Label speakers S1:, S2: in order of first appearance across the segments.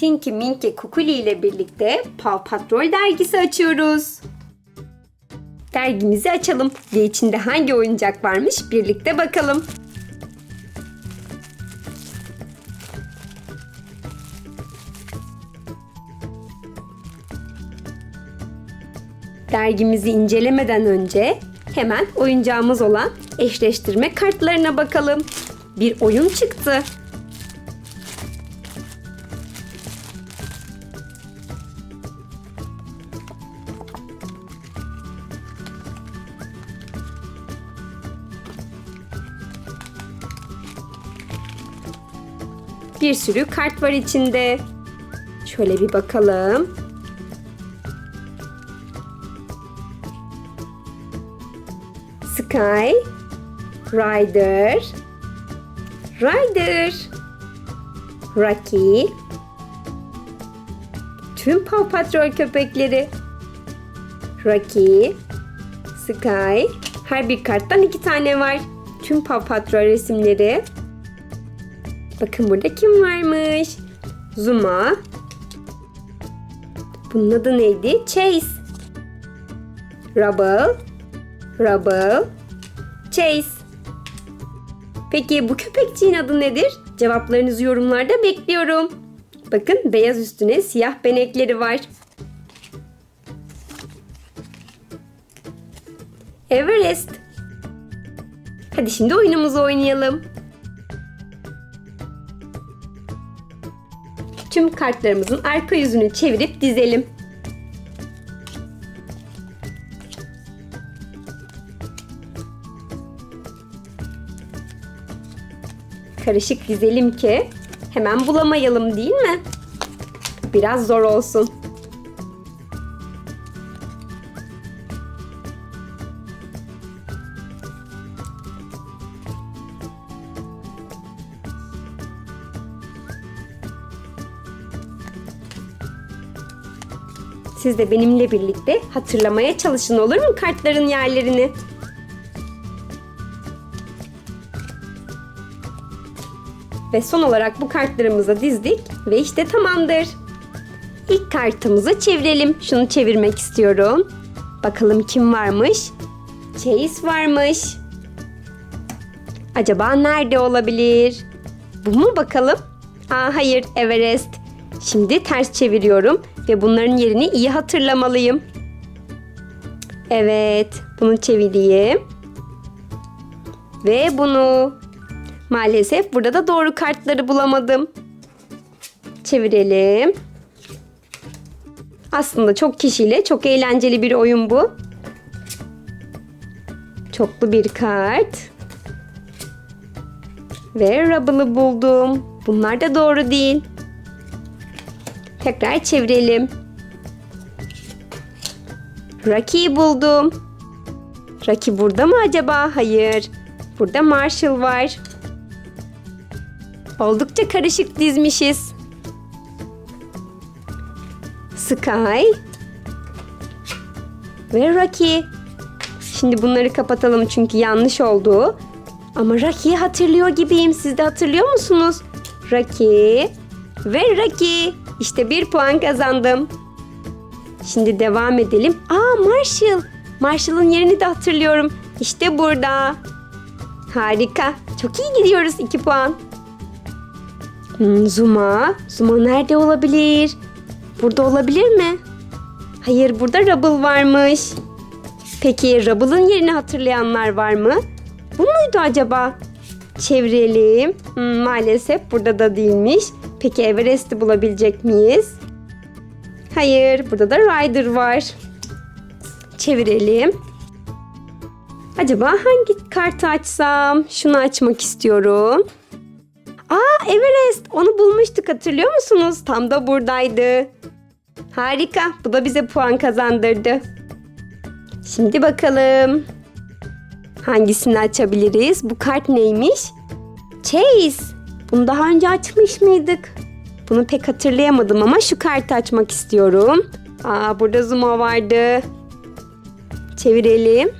S1: Tinky Minky Kukuli ile birlikte Paw Patrol dergisi açıyoruz. Dergimizi açalım ve içinde hangi oyuncak varmış birlikte bakalım. Dergimizi incelemeden önce hemen oyuncağımız olan eşleştirme kartlarına bakalım. Bir oyun çıktı. Bir sürü kart var içinde. Şöyle bir bakalım. Sky, Ryder, Ryder, Rocky, tüm Paw Patrol köpekleri, Rocky, Sky, her bir karttan iki tane var. Tüm Paw Patrol resimleri. Bakın burada kim varmış? Zuma. Bunun adı neydi? Chase. Rubble. Rubble. Chase. Peki bu köpekçiğin adı nedir? Cevaplarınızı yorumlarda bekliyorum. Bakın beyaz üstüne siyah benekleri var. Everest. Hadi şimdi oyunumuzu oynayalım. Tüm kartlarımızın arka yüzünü çevirip dizelim. Karışık dizelim ki hemen bulamayalım değil mi? Biraz zor olsun. Siz de benimle birlikte hatırlamaya çalışın olur mu kartların yerlerini? Ve son olarak bu kartlarımızı dizdik ve işte tamamdır. İlk kartımızı çevirelim. Şunu çevirmek istiyorum. Bakalım kim varmış? Chase varmış. Acaba nerede olabilir? Bu mu bakalım? Aa hayır Everest. Şimdi ters çeviriyorum ve bunların yerini iyi hatırlamalıyım. Evet, bunu çevireyim. Ve bunu. Maalesef burada da doğru kartları bulamadım. Çevirelim. Aslında çok kişiyle çok eğlenceli bir oyun bu. Çoklu bir kart. Ve Rubble'ı buldum. Bunlar da doğru değil. Tekrar çevirelim. Rocky'yi buldum. Rocky burada mı acaba? Hayır. Burada Marshall var. Oldukça karışık dizmişiz. Sky ve Rocky. Şimdi bunları kapatalım çünkü yanlış oldu. Ama Rocky'yi hatırlıyor gibiyim. Siz de hatırlıyor musunuz? Rocky ve Rocky. İşte bir puan kazandım. Şimdi devam edelim. Aa Marshall. Marshall'ın yerini de hatırlıyorum. İşte burada. Harika. Çok iyi gidiyoruz. 2 puan. Hmm, Zuma. Zuma nerede olabilir? Burada olabilir mi? Hayır burada Rubble varmış. Peki Rubble'ın yerini hatırlayanlar var mı? Bu muydu acaba? Çevirelim. Hmm, maalesef burada da değilmiş. Peki Everest'i bulabilecek miyiz? Hayır, burada da Ryder var. Çevirelim. Acaba hangi kartı açsam? Şunu açmak istiyorum. Aa Everest, onu bulmuştuk hatırlıyor musunuz? Tam da buradaydı. Harika, bu da bize puan kazandırdı. Şimdi bakalım. Hangisini açabiliriz? Bu kart neymiş? Chase. Bunu daha önce açmış mıydık? Bunu pek hatırlayamadım ama şu kartı açmak istiyorum. Aa burada Zuma vardı. Çevirelim.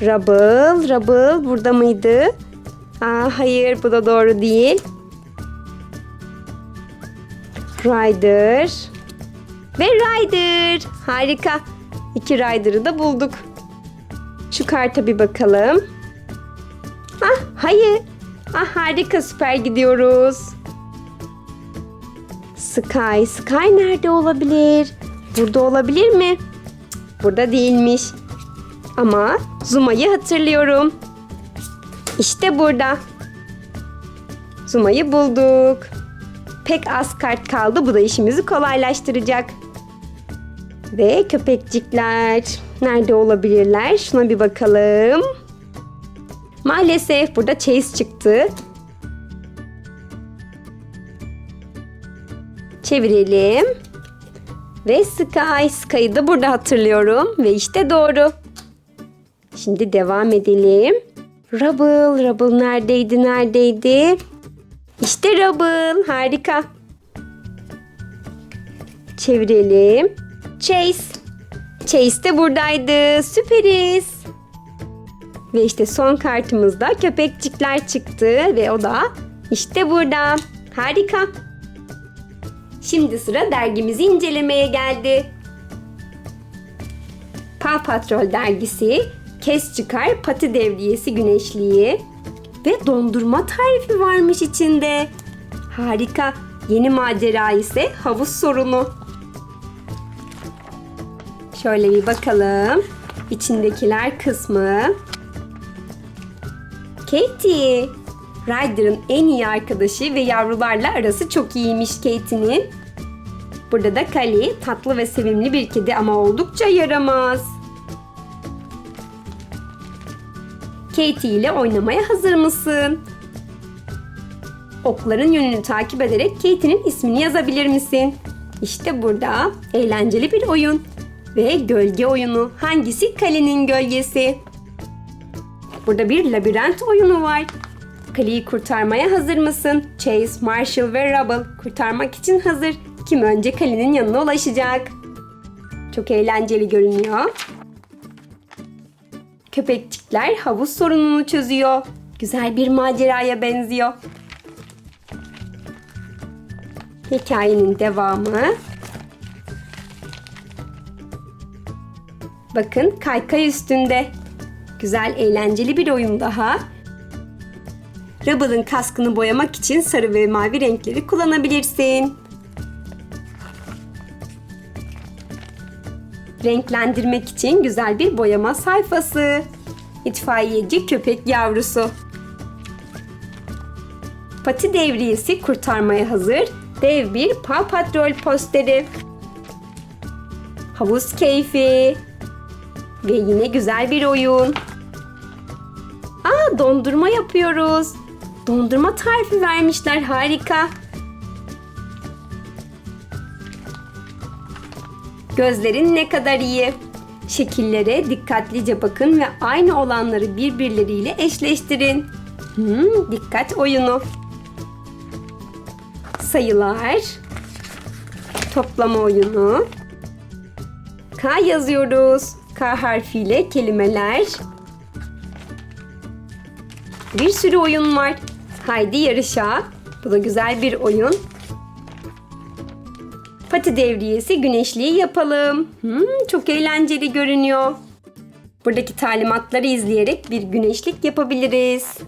S1: Rubble, Rubble burada mıydı? Aa hayır bu da doğru değil. Ryder. Ve Ryder. Harika. İki Ryder'ı da bulduk. Şu karta bir bakalım. Ah hayır. Ah harika süper gidiyoruz. Sky. Sky nerede olabilir? Burada olabilir mi? Burada değilmiş. Ama Zuma'yı hatırlıyorum. İşte burada. Zuma'yı bulduk. Pek az kart kaldı. Bu da işimizi kolaylaştıracak. Ve köpekcikler. Nerede olabilirler? Şuna bir bakalım. Maalesef burada Chase çıktı. Çevirelim. Ve Sky. Sky'ı da burada hatırlıyorum. Ve işte doğru. Şimdi devam edelim. Rubble. Rubble neredeydi? Neredeydi? İşte Rubble. Harika. Çevirelim. Chase. Chase de buradaydı. Süperiz. Ve işte son kartımızda köpekçikler çıktı ve o da işte burada. Harika. Şimdi sıra dergimizi incelemeye geldi. Paw Patrol dergisi, Kes Çıkar Pati Devriyesi Güneşliği ve dondurma tarifi varmış içinde. Harika. Yeni macera ise havuz sorunu. Şöyle bir bakalım. İçindekiler kısmı. Katie. Ryder'ın en iyi arkadaşı ve yavrularla arası çok iyiymiş Katie'nin. Burada da Kali tatlı ve sevimli bir kedi ama oldukça yaramaz. Katie ile oynamaya hazır mısın? Okların yönünü takip ederek Katie'nin ismini yazabilir misin? İşte burada eğlenceli bir oyun. Ve gölge oyunu. Hangisi kalenin gölgesi? Burada bir labirent oyunu var. Kaleyi kurtarmaya hazır mısın? Chase, Marshall ve Rubble kurtarmak için hazır. Kim önce kalenin yanına ulaşacak? Çok eğlenceli görünüyor. Köpekçikler havuz sorununu çözüyor. Güzel bir maceraya benziyor. Hikayenin devamı. Bakın kaykay üstünde. Güzel eğlenceli bir oyun daha. Rubble'ın kaskını boyamak için sarı ve mavi renkleri kullanabilirsin. Renklendirmek için güzel bir boyama sayfası. İtfaiyeci köpek yavrusu. Pati devriyesi kurtarmaya hazır. Dev bir Paw Patrol posteri. Havuz keyfi. Ve yine güzel bir oyun. Dondurma yapıyoruz. Dondurma tarifi vermişler harika. Gözlerin ne kadar iyi. Şekillere dikkatlice bakın ve aynı olanları birbirleriyle eşleştirin. Hmm, dikkat oyunu. Sayılar. Toplama oyunu. K yazıyoruz. K harfiyle kelimeler. Bir sürü oyun var. Haydi yarışa. Bu da güzel bir oyun. Pati devriyesi güneşliği yapalım. Hmm, çok eğlenceli görünüyor. Buradaki talimatları izleyerek bir güneşlik yapabiliriz.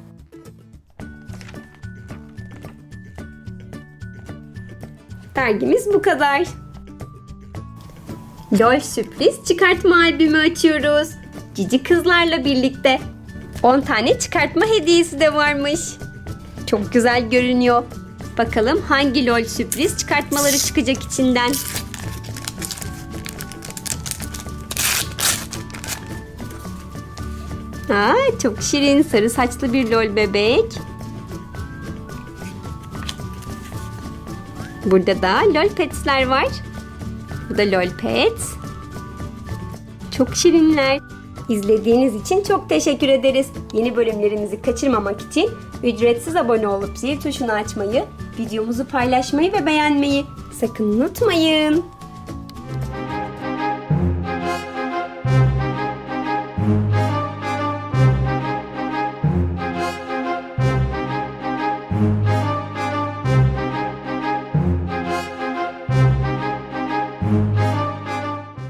S1: Dergimiz bu kadar. LOL sürpriz çıkartma albümü açıyoruz. Cici kızlarla birlikte. 10 tane çıkartma hediyesi de varmış. Çok güzel görünüyor. Bakalım hangi LOL sürpriz çıkartmaları çıkacak içinden. Aa, çok şirin sarı saçlı bir LOL bebek. Burada da LOL Pets'ler var. Bu da LOL Pets. Çok şirinler. İzlediğiniz için çok teşekkür ederiz. Yeni bölümlerimizi kaçırmamak için ücretsiz abone olup zil tuşunu açmayı, videomuzu paylaşmayı ve beğenmeyi sakın unutmayın.